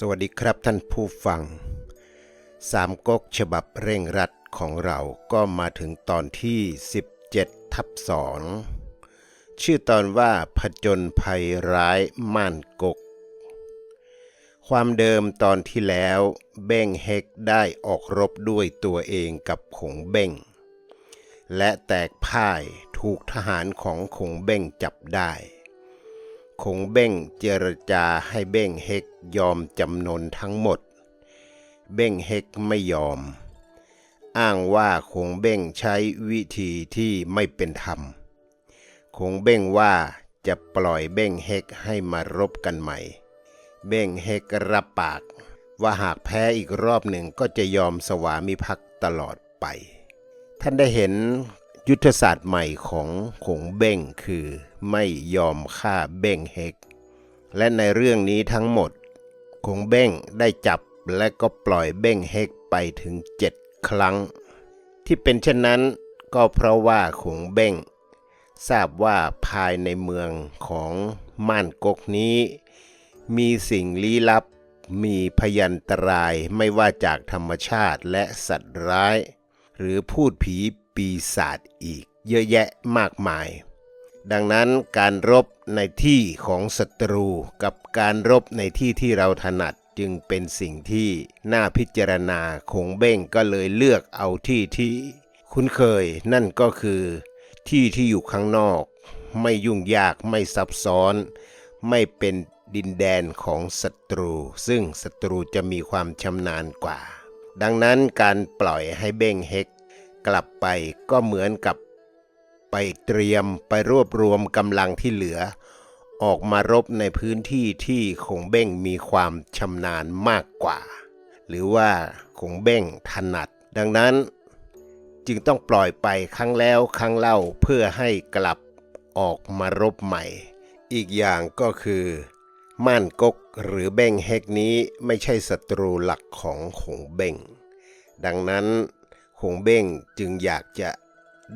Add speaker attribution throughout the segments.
Speaker 1: สวัสดีครับท่านผู้ฟังสามก๊กฉบับเร่งรัดของเราก็มาถึงตอนที่ 17 ทับสองชื่อตอนว่าผจญภัยร้ายม่านกก ความเดิมตอนที่แล้วเบ้งเฮกได้ออกรบด้วยตัวเองกับขงเบ้ง และแตกพ่ายถูกทหารของขงเบ้งจับได้คงเบ้งเจรจาให้เบ้งเฮก ยอมจำนนทั้งหมด เบ้งเฮกไม่ยอม อ้างว่าคงเบ้งใช้วิธีที่ไม่เป็นธรรม คงเบ้งว่าจะปล่อยเบ้งเฮกให้มารบกันใหม่ เบ้งเฮกรับปาก ว่าหากแพ้อีกรอบหนึ่งก็จะยอมสวามิภักดิ์ตลอดไป ท่านได้เห็นยุทธศาสตร์ใหม่ของขงเบ้งคือไม่ยอมฆ่าเบ้งเฮก และในเรื่องนี้ทั้งหมด คงเบ้งได้จับและก็ปล่อยเบ้งเฮกไปถึงเจ็ดครั้ง ที่เป็นเช่นนั้นก็เพราะว่าขงเบ้งทราบว่าภายในเมืองของม่านกกนี้ มีสิ่งลี้ลับ มีพยันตรายไม่ว่าจากธรรมชาติและสัตว์ร้าย หรือพูดผีปีศาจอีกเยอะแยะมากมาย ดังนั้นการรบในที่ของศัตรูกับการรบในที่ที่เราถนัดจึงเป็นสิ่งที่น่าพิจารณาคงเบ้งก็เลยเลือกเอาที่ที่คุ้นเคยนั่นก็คือที่ที่อยู่ข้างนอก ไม่ยุ่งยากไม่ซับซ้อน ไม่เป็นดินแดนของศัตรู ซึ่งศัตรูจะมีความชำนาญกว่า ดังนั้นการปล่อยให้เบ้งเฮกกลับไปก็เหมือนกับ ไปเตรียมไปรวบรวมกำลังที่เหลือ ออกมารบในพื้นที่ที่คงเบ้งมีความชำนาญมากกว่า หรือว่าคงเบ้งถนัด ดังนั้นจึงต้องปล่อยไปครั้งแล้วครั้งเล่าเพื่อให้กลับออกมารบใหม่ อีกอย่างก็คือ ม่านกกหรือเบ้งเฮกนี้ไม่ใช่ศัตรูหลักของคงเบ้งดังนั้นคงเบ้งจึงอยากจะ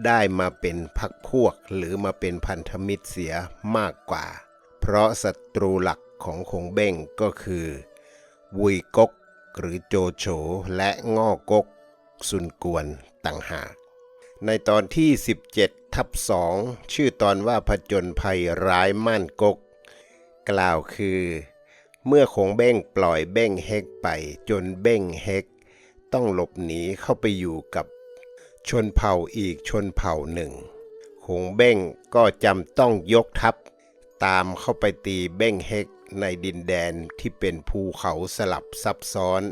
Speaker 1: ได้มาเป็นพักพวกหรือมาเป็นพันธมิตรเสียมากกว่า เพราะศัตรูหลักของคงเบ้งก็คือวุยกก หรือโจโฉและง่อกก ซุนกวนต่างหาก ในตอนที่ 17 ทับสองชื่อตอนว่าผจญภัยร้ายม่านกก กล่าวคือ เมื่อคงเบ้งปล่อยเบ้งเฮกไปจนเบ้งเฮกต้องหลบหนีเข้าไปอยู่กับ ชนเผ่าอีกชนเผ่าหนึ่งคงเบ้งก็จำต้องยกทัพ ตามเข้าไปตีเบ้งเฮกในดินแดนที่เป็นภูเขาสลับซับซ้อน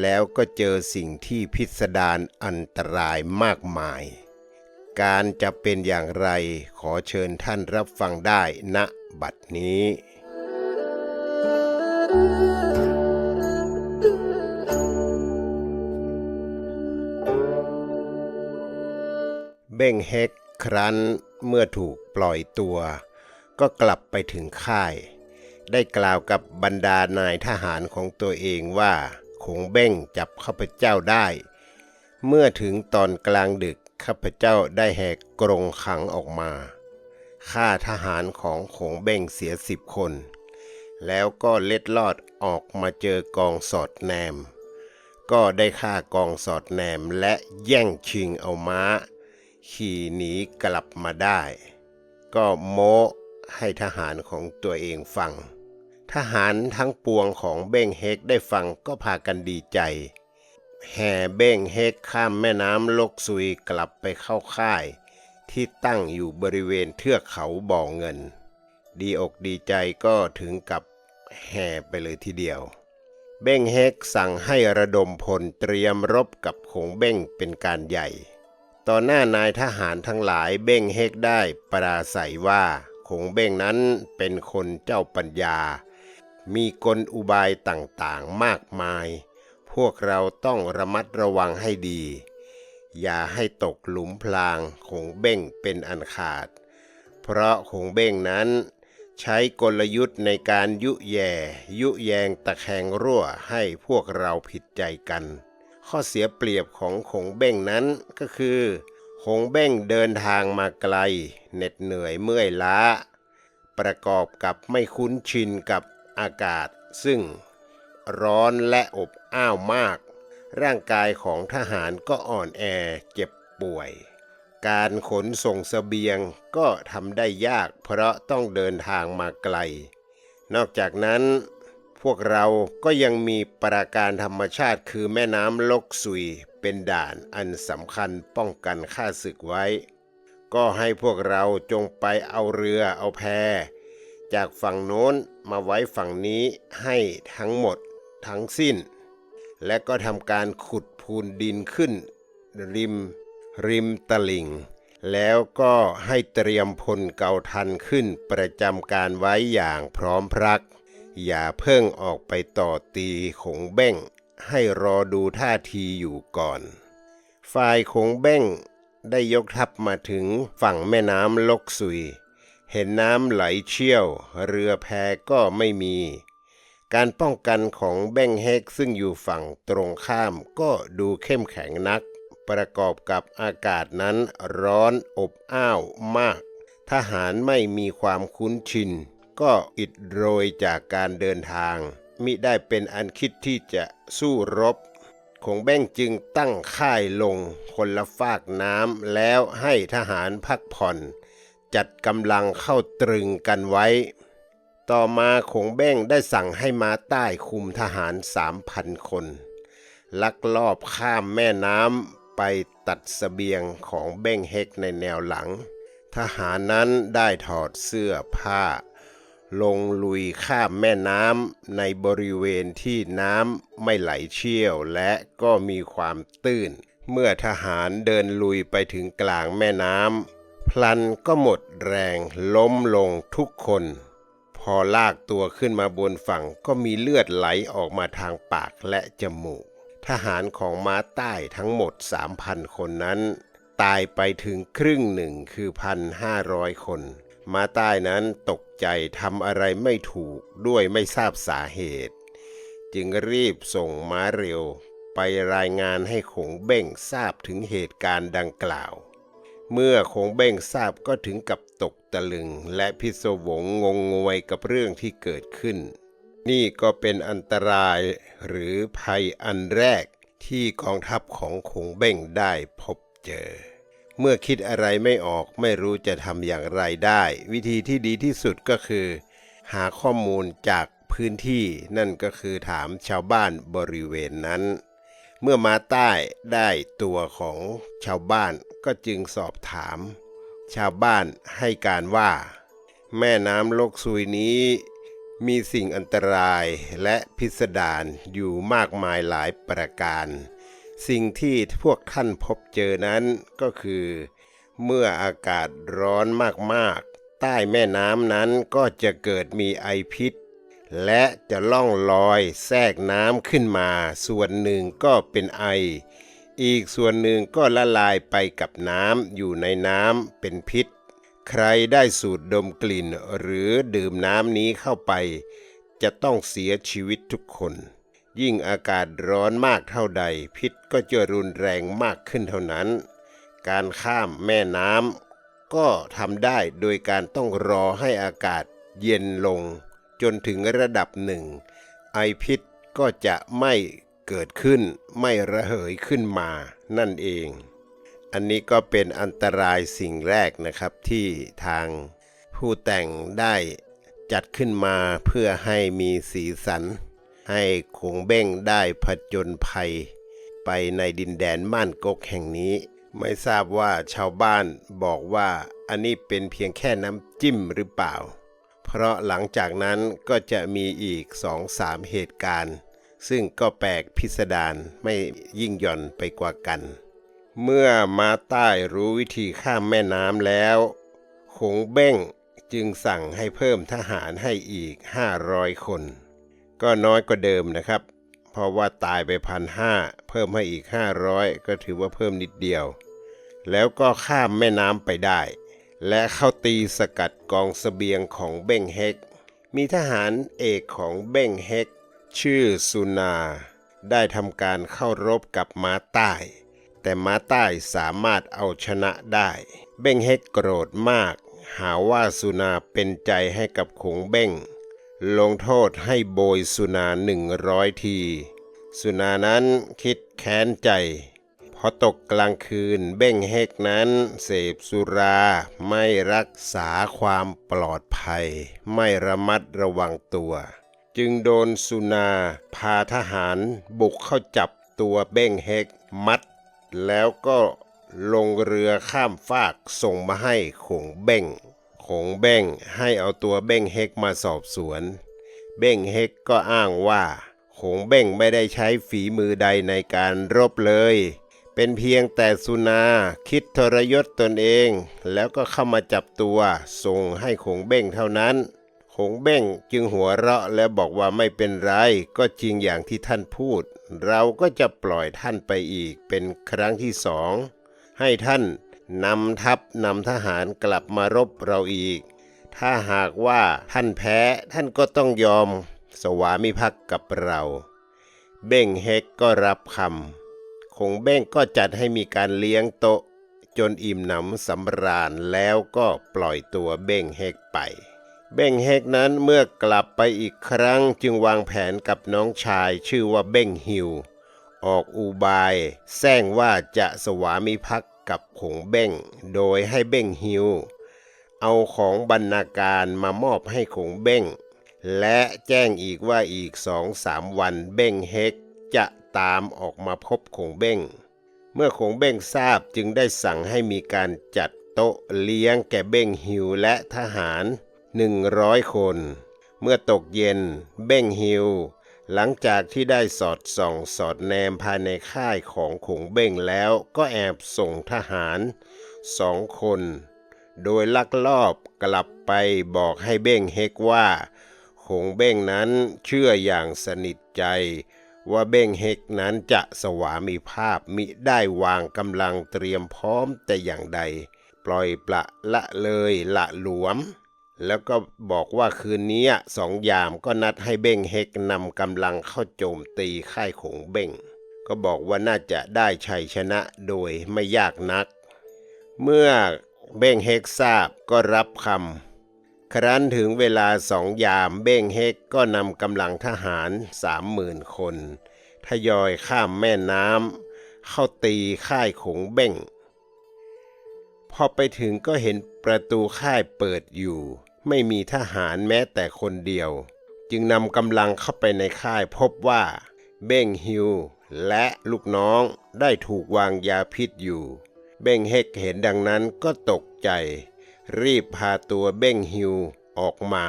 Speaker 1: แล้วก็เจอสิ่งที่พิสดารอันตรายมากมาย การจะเป็นอย่างไรขอเชิญท่านรับฟังได้ณบัดนี้ เบ้งเฮกครั้นเมื่อถูกปล่อยตัว ก็กลับไปถึงค่าย ได้กล่าวกับบรรดานายทหารของตัวเองว่าคงเบ้งจับข้าพเจ้าได้ เมื่อถึงตอนกลางดึกข้าพเจ้าได้แหกกรงขังออกมาฆ่าทหารของขงเบ้งเสียสิบคน แล้วก็เล็ดลอดออกมาเจอกองสอดแนม ก็ได้ฆ่ากองสอดแนมและแย่งชิงเอาม้า ขี่หนีกลับมาได้ ก็โม้ให้ทหารของตัวเองฟัง ทหารทั้งปวงของเบ้งเฮกได้ฟังก็พากันดีใจ แห่เบ้งเฮกข้ามแม่น้ำลกซุยกลับไปเข้าค่าย ที่ตั้งอยู่บริเวณเทือกเขาบ่อเงิน ดีอกดีใจก็ถึงกับแห่ไปเลยทีเดียวเบ้งเฮกสั่งให้ระดมพลเตรียมรบกับขงเบ้งเป็นการใหญ่ ต่อหน้านายทหารทั้งหลายเบ้งเฮกได้ปราศัยว่าคงเบ้งนั้นเป็นคนเจ้าปัญญา มีกลอุบายต่างๆมากมาย พวกเราต้องระมัดระวังให้ดี อย่าให้ตกหลุมพรางคงเบ้งเป็นอันขาด เพราะคงเบ้งนั้นใช้กลยุทธ์ในการยุแย่ ยุแยงตะแคงรั่วให้พวกเราผิดใจกัน ข้อเสียเปรียบของคงเบ้งนั้นก็คือคงเบ้งเดินทางมาไกล เหน็ดเหนื่อยเมื่อยล้า ประกอบกับไม่คุ้นชินกับอากาศ ซึ่งร้อนและอบอ้าวมาก ร่างกายของทหารก็อ่อนแอเจ็บป่วย การขนส่งเสบียงก็ทำได้ยากเพราะต้องเดินทางมาไกล นอกจากนั้น พวกเราก็ยังมีปราการธรรมชาติคือแม่น้ำลกสุยเป็นด่านอันสำคัญป้องกันข้าศึกไว้ ก็ให้พวกเราจงไปเอาเรือเอาแพ จากฝั่งโน้นมาไว้ฝั่งนี้ให้ทั้งหมดทั้งสิ้น และก็ทำการขุดพูนดินขึ้น ริม ริมตลิ่ง แล้วก็ให้เตรียมพลเก่าทันขึ้นประจำการไว้อย่างพร้อมพรัก อย่าเพิ่งออกไปต่อตีขงเบ้ง ให้รอดูท่าทีอยู่ก่อน ฝ่ายขงเบ้งได้ยกทัพมาถึงฝั่งแม่น้ำลกสุย เห็นน้ำไหลเชี่ยว เรือแพก็ไม่มี การป้องกันของแบ้งเฮกซึ่งอยู่ฝั่งตรงข้ามก็ดูเข้มแข็งนัก ประกอบกับอากาศนั้นร้อนอบอ้าวมาก ทหารไม่มีความคุ้นชิน ก็อิดโรยจากการเดินทาง มิได้เป็นอันคิดที่จะสู้รบคงแบ้งจึงตั้งค่ายลงคนละฟากน้ำแล้วให้ทหารพักผ่อน จัดกำลังเข้าตรึงกันไว้ ต่อมาคงเบ้งได้สั่งให้มาใต้คุมทหารสามพันคน ลักลอบข้ามแม่น้ำไปตัดสเสบียงของเบ้งเฮกในแนวหลัง ทหารนั้นได้ถอดเสื้อผ้า ลงลุยข้ามแม่น้ำในบริเวณที่น้ำไม่ไหลเชี่ยวและก็มีความตื้น เมื่อทหารเดินลุยไปถึงกลางแม่น้ำพลันก็หมดแรงล้มลงทุกคน พอลากตัวขึ้นมาบนฝั่งก็มีเลือดไหลออกมาทางปากและจมูก ทหารของม้าใต้ทั้งหมด 3,000 คนนั้น ตายไปถึงครึ่งหนึ่งคือ 1,500 คน ม้าใต้นั้นตก ใจทำอะไรไม่ถูกด้วยไม่ทราบสาเหตุ จึงรีบส่งม้าเร็วไปรายงานให้ขงเบ้งทราบถึงเหตุการณ์ดังกล่าว เมื่อคงเบ้งทราบก็ถึงกับตกตะลึงและพิศวงงงงวยกับเรื่องที่เกิดขึ้น นี่ก็เป็นอันตรายหรือภัยอันแรกที่กองทัพของคงเบ้งได้พบเจอ เมื่อคิดอะไรไม่ออกไม่รู้จะทำอย่างไรได้ วิธีที่ดีที่สุดก็คือ หาข้อมูลจากพื้นที่นั่นก็คือถามชาวบ้านบริเวณนั้น เมื่อมาใต้ได้ตัวของชาวบ้านก็จึงสอบถาม ชาวบ้านให้การว่า แม่น้ำโลกซุยนี้มีสิ่งอันตรายและพิสดารอยู่มากมายหลายประการ สิ่งที่พวกท่านพบเจอนั้นก็คือ เมื่ออากาศร้อนมากๆ ใต้แม่น้ำนั้นก็จะเกิดมีไอพิษ และจะล่องลอยแทรกน้ำขึ้นมา ส่วนหนึ่งก็เป็นไอ อีกส่วนหนึ่งก็ละลายไปกับน้ำอยู่ในน้ำเป็นพิษ ใครได้สูดดมกลิ่นหรือดื่มน้ำนี้เข้าไป จะต้องเสียชีวิตทุกคน ยิ่งอากาศร้อนมากเท่าใด พิษก็จะรุนแรงมากขึ้นเท่านั้น การข้ามแม่น้ำก็ทำได้โดยการต้องรอให้อากาศเย็นลง จนถึงระดับหนึ่ง ไอพิษก็จะไม่เกิดขึ้นไม่ระเหยขึ้นมานั่นเอง อันนี้ก็เป็นอันตรายสิ่งแรกนะครับที่ทางผู้แต่งได้จัดขึ้นมาเพื่อให้มีสีสัน ให้คงเบ้งได้ผจญภัย ไปในดินแดนม่านกกแห่งนี้ ไม่ทราบว่าชาวบ้านบอกว่าอันนี้เป็นเพียงแค่น้ำจิ้มหรือเปล่า เพราะหลังจากนั้นก็จะมีอีกสองสามเหตุการณ์ ซึ่งก็แปลกพิสดารไม่ยิ่งหย่อนไปกว่ากัน เมื่อมาใต้รู้วิธีข้ามแม่น้ำแล้วคงเบ้งจึงสั่งให้เพิ่มทหารให้อีก 500 คน ก็น้อยกว่าเดิมนะครับ เพราะว่าตายไปพันห้าเพิ่มให้อีก 500 ก็ถือว่าเพิ่มนิดเดียว แล้วก็ข้ามแม่น้ำไปได้ และเข้าตีสกัดกองสเสบียงของเบ้งเฮก มีทหารเอกของเบ้งเฮก ชื่อสุนา ได้ทำการเข้ารบกับม้าใต้ แต่ม้าใต้สามารถเอาชนะได้ เบ้งเฮกโกรธมาก หาว่าสุนาเป็นใจให้กับขงเบ้ง ลงโทษให้โบยสุนาหนึ่งร้อยที สุนานั้นคิดแค้นใจ พอตกกลางคืนเบ้งเฮกนั้นเสพสุราไม่รักษาความปลอดภัย ไม่ระมัดระวังตัว จึงโดนสุนาพาทหารบุกเข้าจับตัวเบ้งเฮกมัด แล้วก็ลงเรือข้ามฟากส่งมาให้ขงเบ้ง ขงเบ้งให้เอาตัวเบ้งเฮกมาสอบสวน เบ้งเฮกก็อ้างว่าขงเบ้งไม่ได้ใช้ฝีมือใดในการรบเลย เป็นเพียงแต่สุนาคิดทรยศตนเอง แล้วก็เข้ามาจับตัวส่งให้ขงเบ้งเท่านั้นขงเบ้งจึงหัวเราะและบอกว่าไม่เป็นไร ก็จริงอย่างที่ท่านพูด เราก็จะปล่อยท่านไปอีกเป็นครั้งที่สอง ให้ท่าน นำทัพนำทหารกลับมารบเราอีก ถ้าหากว่าท่านแพ้ท่านก็ต้องยอมสวามิภักดิ์กับเรา เบ้งเฮกก็รับคำคงเบ้งก็จัดให้มีการเลี้ยงโต๊ะ จนอิ่มหนำสำราญแล้วก็ปล่อยตัวเบ้งเฮกไป เบ้งเฮกนั้นเมื่อกลับไปอีกครั้งจึงวางแผนกับน้องชายชื่อว่าเบ้งฮิว ออกอุบายแซงว่าจะสวามิภักดิ์ กับขงเบ้ง โดยให้เบ้งฮิว เอาของบรรณาการมามอบให้ขงเบ้ง และแจ้งอีกว่าอีกสองสามวันเบ้งเฮกจะตามออกมาพบขงเบ้ง เมื่อขงเบ้งทราบจึงได้สั่งให้มีการจัดโต๊ะเลี้ยงแก่เบ้งฮิวและทหารหนึ่งร้อยคน เมื่อตกเย็นเบ้งฮิว หลังจากที่ได้สอดส่องสอดแนมภายในค่ายของขงเบ้งแล้วก็แอบส่งทหารสองคน โดยลักลอบกลับไปบอกให้เบ้งเฮกว่าคงเบ้งนั้นเชื่ออย่างสนิทใจ ว่าเบ้งเฮกนั้นจะสวามิภาพมิได้วางกำลังเตรียมพร้อมแต่อย่างใด ปล่อยปละละเลยละหลวม แล้วก็บอกว่าคืนนี้สองยามก็นัดให้เบ้งเฮกนำกำลังเข้าโจมตีค่ายของเบ้ง ก็บอกว่าน่าจะได้ชัยชนะโดยไม่ยากนัก เมื่อเบ้งเฮกทราบก็รับคำ ครั้นถึงเวลาสองยามเบ้งเฮกก็นำกำลังทหารสามหมื่นคนทยอยข้ามแม่น้ำเข้าตีค่ายขงเบ้ง พอไปถึงก็เห็นประตูค่ายเปิดอยู่ ไม่มีทหารแม้แต่คนเดียว จึงนำกำลังเข้าไปในค่ายพบว่า เบ้งฮิวและลูกน้องได้ถูกวางยาพิษอยู่ เบ้งเฮกเห็นดังนั้นก็ตกใจ รีบพาตัวเบ้งฮิวออกมา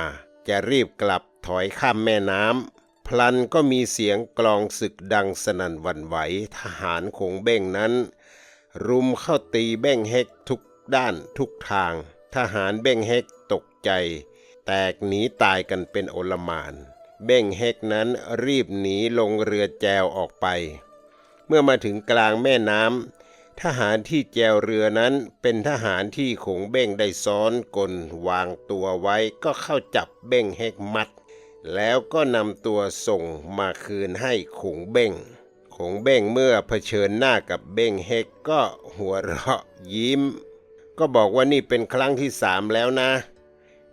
Speaker 1: จะรีบกลับถอยข้ามแม่น้ำพลันก็มีเสียงกลองศึกดังสนั่นวันไหวทหารคงเบ้งนั้น รุมเข้าตีเบ้งเฮกทุกด้านทุกทาง ทหารเบ้งเฮก ใจ แตกหนีตายกันเป็นโอลมาน เบ้งเฮกนั้นรีบหนีลงเรือแจวออกไป เมื่อมาถึงกลางแม่น้ำทหารที่แจวเรือนั้นเป็นทหารที่ขงเบ้งได้ซ้อนกลวางตัวไว้ก็เข้าจับเบ้งเฮกมัด แล้วก็นำตัวส่งมาคืนให้ขงเบ้งขงเบ้งเมื่อเผชิญหน้ากับเบ้งเฮกก็หัวเราะยิ้มก็บอกว่านี่เป็นครั้งที่สามแล้วนะ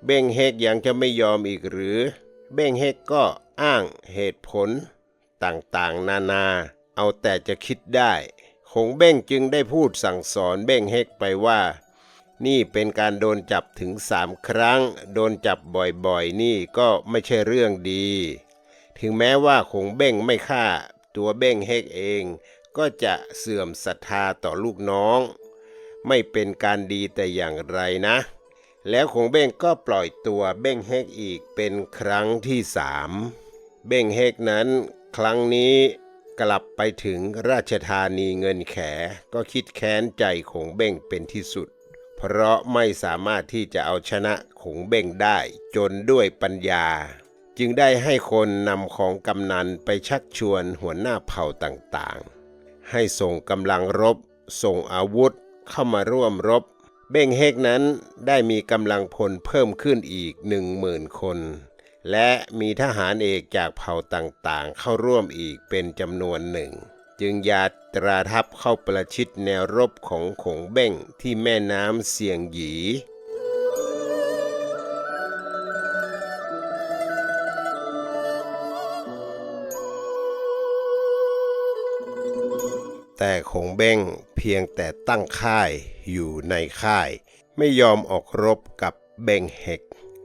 Speaker 1: เบ้งเฮกยังจะไม่ยอมอีกหรือ เบ้งเฮกก็อ้างเหตุผลต่างๆ นานา เอาแต่จะคิดได้คงเบ้งจึงได้พูดสั่งสอนเบ้งเฮกไปว่า นี่เป็นการโดนจับถึงสามครั้ง โดนจับบ่อยๆ นี่ก็ไม่ใช่เรื่องดี ถึงแม้ว่าคงเบ้งไม่ฆ่า ตัวเบ้งเฮกเอง ก็จะเสื่อมศรัทธาต่อลูกน้อง ไม่เป็นการดีแต่อย่างไรนะ แล้วคงเบ้งก็ปล่อยตัวเบ้งเฮกอีกเป็นครั้งที่สามเบ้งเฮกนั้นครั้งนี้กลับไปถึงราชธานีเงินแขก็คิดแค้นใจคงเบ้งเป็นที่สุด เพราะไม่สามารถที่จะเอาชนะคงเบ้งได้จนด้วยปัญญา จึงได้ให้คนนำของกำนันไปชักชวนหัวหน้าเผ่าต่างๆ ให้ส่งกำลังรบ ส่งอาวุธเข้ามาร่วมรบ เบ้งเฮกนั้นได้มีกำลังพลเพิ่มขึ้นอีกหนึ่งหมื่นคน และมีทหารเอกจากเผ่าต่างๆ เข้าร่วมอีกเป็นจำนวนหนึ่ง จึงยาตราทัพเข้าประชิดแนวรบของขงเบ้งที่แม่น้ำเสียงหยี แต่คงเบ้งเพียงแต่ตั้งค่ายอยู่ในค่าย ไม่ยอมออกรบกับเบ้งเฮก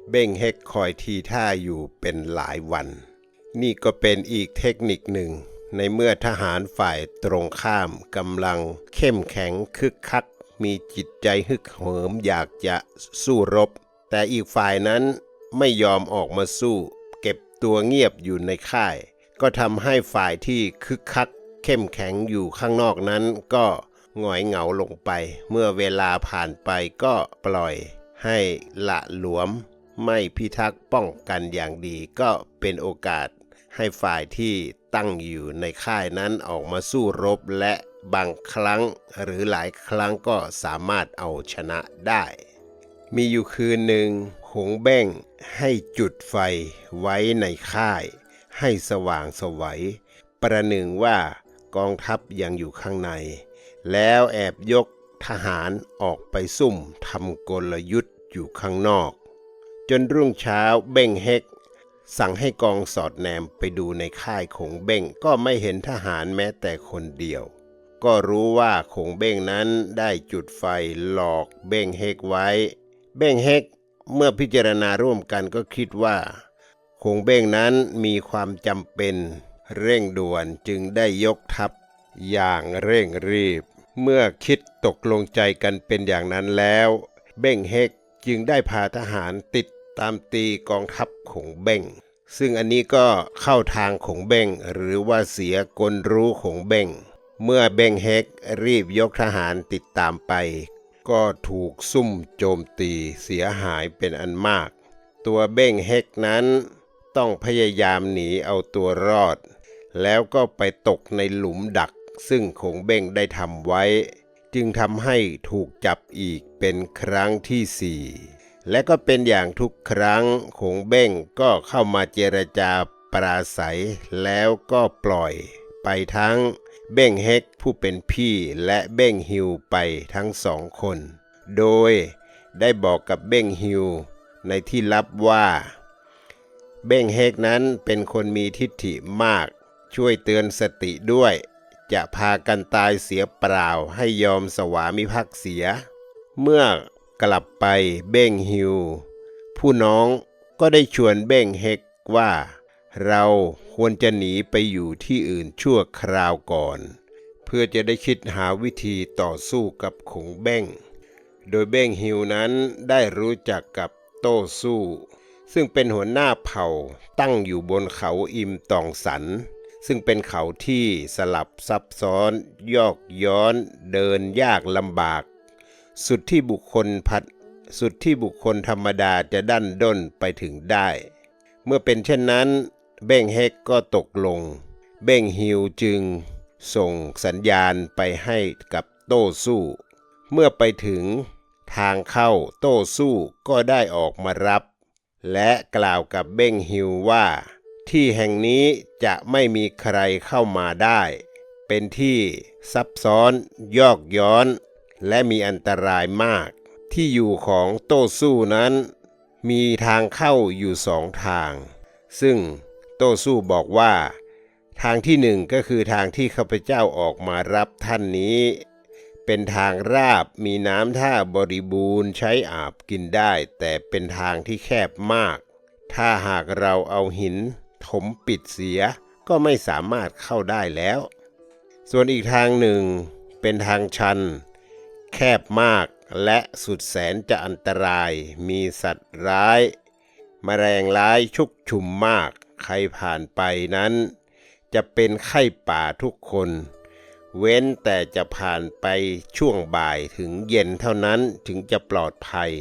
Speaker 1: เบ้งเฮกคอยทีท่าอยู่เป็นหลายวัน นี่ก็เป็นอีกเทคนิคหนึ่ง ในเมื่อทหารฝ่ายตรงข้ามกำลังเข้มแข็งคึกคัก มีจิตใจฮึกเหิมอยากจะสู้รบ แต่อีกฝ่ายนั้นไม่ยอมออกมาสู้ เก็บตัวเงียบอยู่ในค่าย ก็ทำให้ฝ่ายที่คึกคัก เข้มแข็งอยู่ข้างนอกนั้นก็หงอยเหงาลงไป เมื่อเวลาผ่านไปก็ปล่อยให้ละหลวม ไม่พิทักษ์ป้องกันอย่างดีก็เป็นโอกาสให้ฝ่ายที่ตั้งอยู่ในค่ายนั้นออกมาสู้รบและบางครั้งหรือหลายครั้งก็สามารถเอาชนะได้ มีอยู่คืนหนึ่งหงเบ้งให้จุดไฟไว้ในค่าย ให้สว่างสวัยประหนึ่งว่า กองทัพยังอยู่ข้างใน แล้วแอบยกทหารออกไปซุ่มทำกลยุทธ์อยู่ข้างนอก จนรุ่งเช้าเบ้งเฮกสั่งให้กองสอดแนมไปดูในค่ายของเบ้งก็ไม่เห็นทหารแม้แต่คนเดียว ก็รู้ว่าคงเบ้งนั้นได้จุดไฟหลอกเบ้งเฮกไว้ เบ้งเฮกเมื่อพิจารณาร่วมกันก็คิดว่า คงเบ้งนั้นมีความจำเป็น เร่งด่วนจึงได้ยกทัพอย่างเร่งรีบ เมื่อคิดตกลงใจกันเป็นอย่างนั้นแล้ว เบ้งเฮกจึงได้พาทหารติดตามตีกองทัพของเบ้งซึ่งอันนี้ก็เข้าทางของเบ้งหรือว่าเสียกลรู้ของเบ้งเมื่อเบ้งเฮกรีบยกทหารติดตามไป ก็ถูกซุ่มโจมตีเสียหายเป็นอันมาก ตัวเบ้งเฮกนั้นต้องพยายามหนีเอาตัวรอด แล้วก็ไปตกในหลุมดัก ซึ่งคงเบ้งได้ทำไว้ จึงทำให้ถูกจับอีกเป็นครั้งที่สี่และก็เป็นอย่างทุกครั้งคงเบ้งก็เข้ามาเจรจาปราศัย แล้วก็ปล่อยไปทั้งเบ้งเฮกผู้เป็นพี่และเบ้งฮิวไปทั้งสองคน โดยได้บอกกับเบ้งฮิวในที่ลับว่า เบ้งเฮกนั้นเป็นคนมีทิฏฐิมาก ช่วยเตือนสติด้วย จะพากันตายเสียเปล่าให้ยอมสวามิภักดิ์เสีย เมื่อกลับไปเบ้งฮิว ผู้น้องก็ได้ชวนเบ้งเฮกว่า เราควรจะหนีไปอยู่ที่อื่นชั่วคราวก่อน เพื่อจะได้คิดหาวิธีต่อสู้กับขงเบ้ง โดยเบ้งฮิวนั้นได้รู้จักกับโต้สู้ ซึ่งเป็นหัวหน้าเผ่าตั้งอยู่บนเขาอิมตองสัน ซึ่งเป็นเขาที่สลับซับซ้อน ยอกย้อน เดินยากลำบาก สุดที่บุคคลพัดสุดที่บุคคลธรรมดาจะดันด้นไปถึงได้ เมื่อเป็นเช่นนั้น เบ้งเฮกก็ตกลง เบ้งฮิวจึง ส่งสัญญาณไปให้กับโต้สู้ เมื่อไปถึงทางเข้าโต้สู้ก็ได้ออกมารับ และกล่าวกับเบ้งฮิวว่า ที่แห่งนี้จะไม่มีใครเข้ามาได้ เป็นที่ซับซ้อน ยอกย้อน และมีอันตรายมาก ที่อยู่ของโต้สู้นั้น มีทางเข้าอยู่สองทาง ซึ่งโต้สู้บอกว่า ทางที่หนึ่งก็คือทางที่ข้าพเจ้าออกมารับท่านนี้ เป็นทางราบมีน้ำท่าบริบูรณ์ใช้อาบกินได้ แต่เป็นทางที่แคบมาก ถ้าหากเราเอาหิน ถมปิดเสียก็ไม่สามารถเข้าได้แล้ว ส่วนอีกทางหนึ่งเป็นทางชัน แคบมากและสุดแสนจะอันตราย มีสัตว์ร้ายแมลงร้ายชุกชุมมาก ใครผ่านไปนั้น จะเป็นไข้ป่าทุกคน เว้นแต่จะผ่านไปช่วงบ่ายถึงเย็นเท่านั้นถึงจะปลอดภัย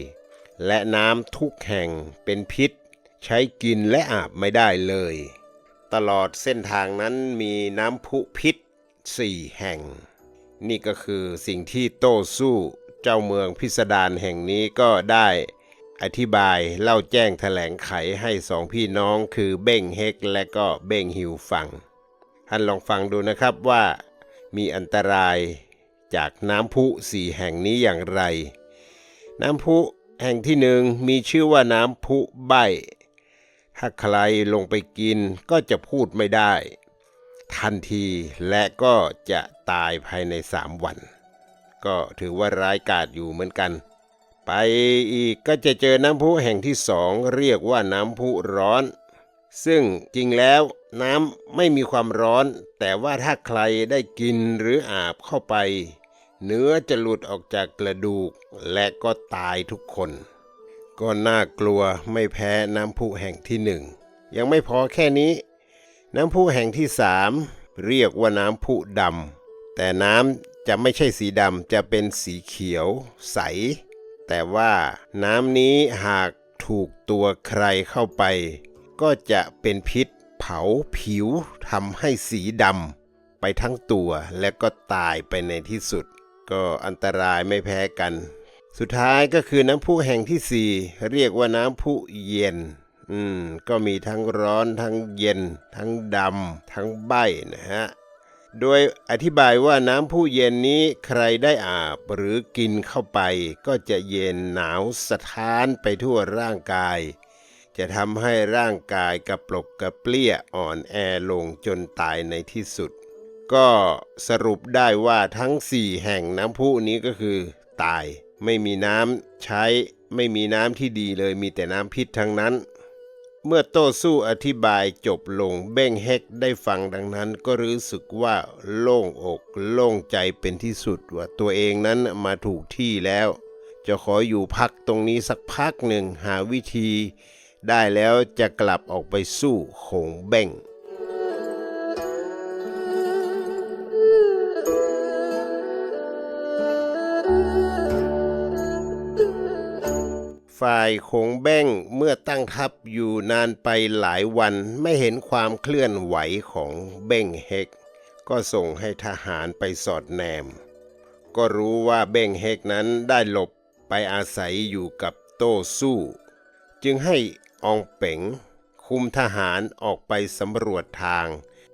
Speaker 1: และน้ำทุกแห่งเป็นพิษ ใช้กินและอาบไม่ได้เลย ตลอดเส้นทางนั้นมีน้ำพุพิษสี่แห่ง นี่ก็คือสิ่งที่โต้สู้เจ้าเมืองพิสดารแห่งนี้ก็ได้อธิบายเล่าแจ้งแถลงไขให้สองพี่น้องคือเบ้งเฮกและก็เบ้งฮิวฟัง ท่านลองฟังดูนะครับว่ามีอันตรายจากน้ำพุสี่แห่งนี้อย่างไร น้ำพุแห่งที่หนึ่งมีชื่อว่าน้ำพุใบ ถ้าใครลงไปกินก็จะพูดไม่ได้ ทันทีและก็จะตายภายในสามวัน ก็ถือว่าร้ายกาจอยู่เหมือนกัน ไปอีกก็จะเจอน้ำพุแห่งที่สองเรียกว่าน้ำพุร้อน ซึ่งจริงแล้วน้ำไม่มีความร้อน แต่ว่าถ้าใครได้กินหรืออาบเข้าไป เนื้อจะหลุดออกจากกระดูกและก็ตายทุกคน ก็น่ากลัวไม่แพ้น้ำพุแห่งที่หนึ่ง ยังไม่พอแค่นี้ น้ำพุแห่งที่สามเรียกว่าน้ำพุดำแต่น้ำจะไม่ใช่สีดำจะเป็นสีเขียว ใส แต่ว่าน้ำนี้หากถูกตัวใครเข้าไป ก็จะเป็นพิษเผาผิวทำให้สีดำไปทั้งตัวและก็ตายไปในที่สุด ก็อันตรายไม่แพ้กัน สุดท้ายก็คือน้ำพุแห่งที่สี่เรียกว่าน้ำพุเย็น อืม ก็มีทั้งร้อนทั้งเย็น ทั้งดำทั้งใบนะฮะ โดยอธิบายว่าน้ำพุเย็นนี้ใครได้อาบหรือกินเข้าไป ก็จะเย็นหนาวสะท้านไปทั่วร่างกาย จะทำให้ร่างกายกระปลกกระเปรี้ยอ่อนแอลงจนตายในที่สุด ก็สรุปได้ว่าทั้งสี่แห่งน้ำพุนี้ก็คือตาย ไม่มีน้ำใช้ ไม่มีน้ำที่ดีเลยมีแต่น้ำพิษทั้งนั้น เมื่อโต้สู้อธิบายจบลงเบ้งเฮกได้ฟังดังนั้นก็รู้สึกว่าโล่งอกโล่งใจเป็นที่สุดว่าตัวเองนั้นมาถูกที่แล้ว จะขออยู่พักตรงนี้สักพักหนึ่งหาวิธี ได้แล้วจะกลับออกไปสู้โขงเบ้ง ฝ่ายคงแบ้งเมื่อตั้งทัพอยู่นานไปหลายวันไม่เห็นความเคลื่อนไหวของเบ้งเฮก ก็ส่งให้ทหารไปสอดแนม ก็รู้ว่าเบ้งเฮกนั้นได้หลบไปอาศัยอยู่กับโต้สู้ จึงให้อองเป๋ง คุมทหารออกไปสำรวจทาง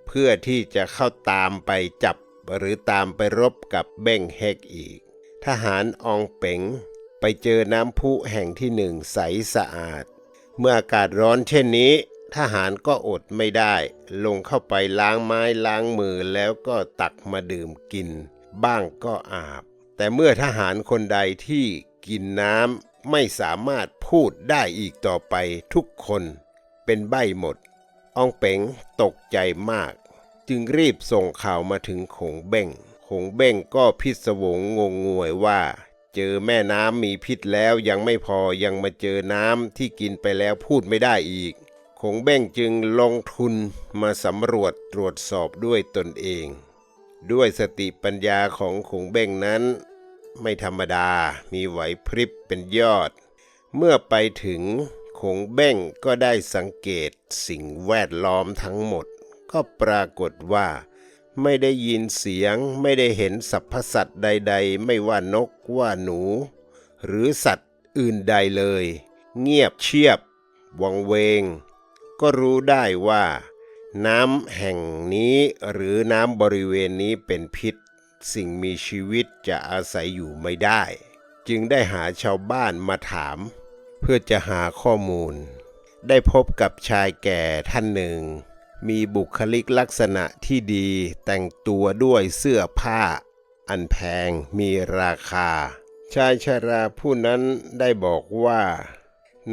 Speaker 1: เพื่อที่จะเข้าตามไปจับหรือตามไปรบกับเบ้งเฮกอีก ทหารอองเป๋ง เจอน้ำพุแห่งที่หนึ่งใสสะอาด เมื่ออากาศร้อนเช่นนี้ ทหารก็อดไม่ได้ ลงเข้าไปล้างไม้ล้างมือแล้วก็ตักมาดื่มกิน บ้างก็อาบ แต่เมื่อทหารคนใดที่กินน้ำไม่สามารถพูดได้อีกต่อไปทุกคน เป็นใบหมดอองเป๋งตกใจมาก จึงรีบส่งข่าวมาถึงขงเบ้งขงเบ้งก็พิศวงงงงวยว่า เจอแม่น้ำมีพิษแล้วยังไม่พอยังมาเจอน้ำที่กินไปแล้วพูดไม่ได้อีก คงเบ้งจึงลงทุนมาสำรวจตรวจสอบด้วยตนเอง ด้วยสติปัญญาของคงเบ้งนั้น ไม่ธรรมดามีไหวพริบเป็นยอด เมื่อไปถึงคงเบ้งก็ได้สังเกตสิ่งแวดล้อมทั้งหมด ก็ปรากฏว่า ไม่ได้ยินเสียง ไม่ได้เห็นสรรพสัตว์ใด ๆ ไม่ว่านกว่าหนู หรือสัตว์อื่นใดเลย เงียบเชียบ วังเวง ก็รู้ได้ว่า น้ำแห่งนี้หรือน้ำบริเวณนี้เป็นพิษ สิ่งมีชีวิตจะอาศัยอยู่ไม่ได้ จึงได้หาชาวบ้านมาถาม เพื่อจะหาข้อมูล ได้พบกับชายแก่ท่านหนึ่ง มีบุคลิกลักษณะที่ดี แต่งตัวด้วยเสื้อผ้า อันแพงมีราคา ชายชราผู้นั้นได้บอกว่า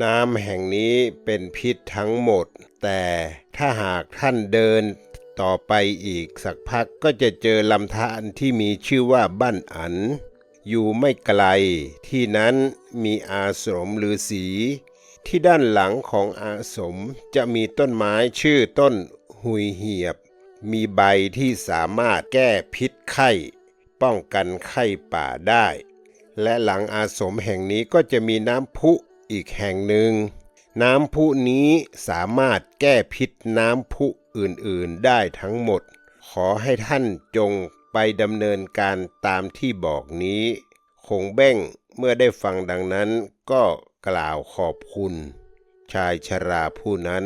Speaker 1: น้ำแห่งนี้เป็นพิษทั้งหมด แต่ถ้าหากท่านเดินต่อไปอีกสักพักก็จะเจอลำธารที่มีชื่อว่าบ้านอัน อยู่ไม่ไกล ที่นั้นมีอาสมฤาษีที่ด้านหลังของอาสมจะมีต้นไม้ชื่อต้น หุยเหียบ มีใบที่สามารถแก้พิษไข้ ป้องกันไข้ป่าได้ และหลังอาสมแห่งนี้ก็จะมีน้ำพุอีกแห่งหนึ่ง น้ำพุนี้สามารถแก้พิษน้ำพุอื่นๆได้ทั้งหมด ขอให้ท่านจงไปดำเนินการตามที่บอกนี้คงเบ้งเมื่อได้ฟังดังนั้นก็กล่าวขอบคุณ ชายชราผู้นั้น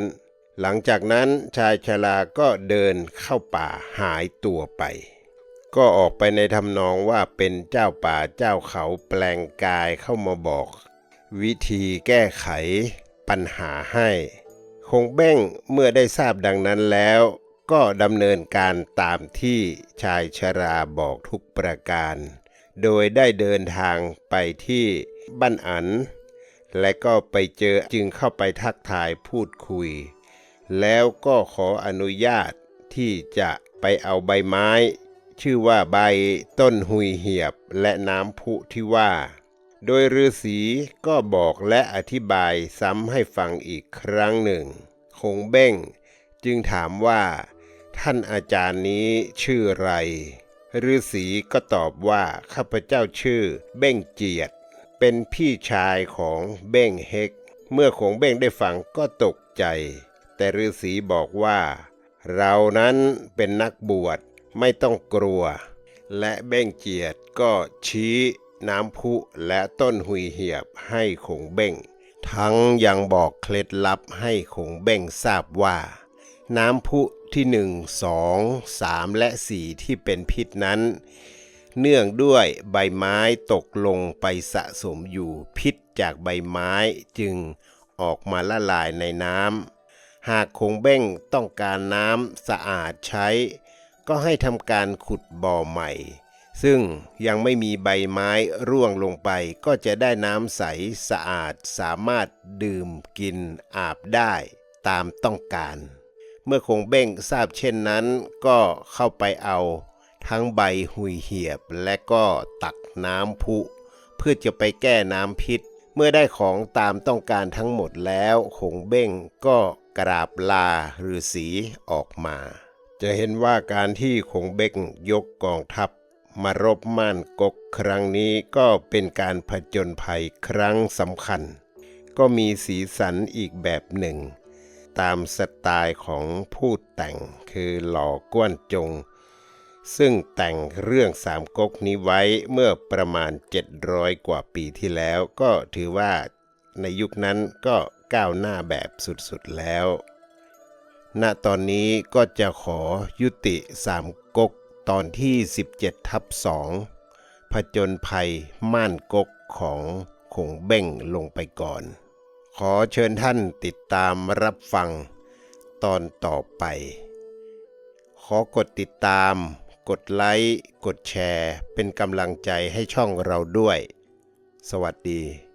Speaker 1: หลังจากนั้นชายชราก็เดินเข้าป่าหายตัวไป ก็ออกไปในทำนองว่าเป็นเจ้าป่าเจ้าเขาแปลงกายเข้ามาบอก วิธีแก้ไขปัญหาให้ คงเบ้งเมื่อได้ทราบดังนั้นแล้ว ก็ดำเนินการตามที่ชายชราบอกทุกประการ โดยได้เดินทางไปที่บ้านอัน และก็ไปเจอจึงเข้าไปทักทายพูดคุย แล้วก็ขออนุญาตที่จะไปเอาใบไม้ ชื่อว่าใบต้นหุยเหียบและน้ำพุที่ว่า โดยฤาษีก็บอกและอธิบายซ้ำให้ฟังอีกครั้งหนึ่ง คงเบ้ง จึงถามว่า ท่านอาจารย์นี้ชื่อไรฤาษีก็ตอบว่าข้าพเจ้าชื่อเบ้งเจียด เป็นพี่ชายของเบ้งเฮก เมื่อคงเบ้งได้ฟังก็ตกใจ แต่ฤาษีบอกว่า เรานั้นเป็นนักบวชไม่ต้องกลัว และเบ้งเจียดก็ชี้น้ำพุและต้นหุยเหียบให้คงเบ้ง ทั้งยังบอกเคล็ดลับให้คงเบ้งทราบว่า น้ำพุที่หนึ่งสองสามและสี่ที่เป็นพิษนั้น เนื่องด้วยใบไม้ตกลงไปสะสมอยู่พิษจากใบไม้จึงออกมาละลายในน้ำ หากคงเบ้งต้องการน้ำสะอาดใช้ ก็ให้ทำการขุดบ่อใหม่ ซึ่งยังไม่มีใบไม้ร่วงลงไป ก็จะได้น้ำใสสะอาดสามารถดื่มกินอาบได้ตามต้องการ เมื่อคงเบ้งทราบเช่นนั้น ก็เข้าไปเอาทั้งใบหุยเหียบและก็ตักน้ำพุเพื่อจะไปแก้น้ำพิษ เมื่อได้ของตามต้องการทั้งหมดแล้ว คงเบ้งก็ กราบลาฤาษีออกมา จะเห็นว่าการที่คงเบ้งยกกองทัพมารบม่านกกครั้งนี้ก็เป็นการผจญภัยครั้งสำคัญ ก็มีสีสันอีกแบบหนึ่ง ตามสไตล์ของผู้แต่งคือหล่อก้วนจง ซึ่งแต่งเรื่องสามก๊กนี้ไว้เมื่อประมาณ 700 กว่าปีที่แล้ว ก็ถือว่าในยุคนั้นก็ ก้าวหน้าแบบสุดๆแล้ว ณตอนนี้ก็จะขอยุติสามก๊กตอนที่ 17ทับ2ผจญภัยม่านก๊กของคงเบ้งลงไปก่อน ขอเชิญท่านติดตามรับฟังตอนต่อไป ขอกดติดตาม กดไลค์ กดแชร์ เป็นกำลังใจให้ช่องเราด้วย สวัสดี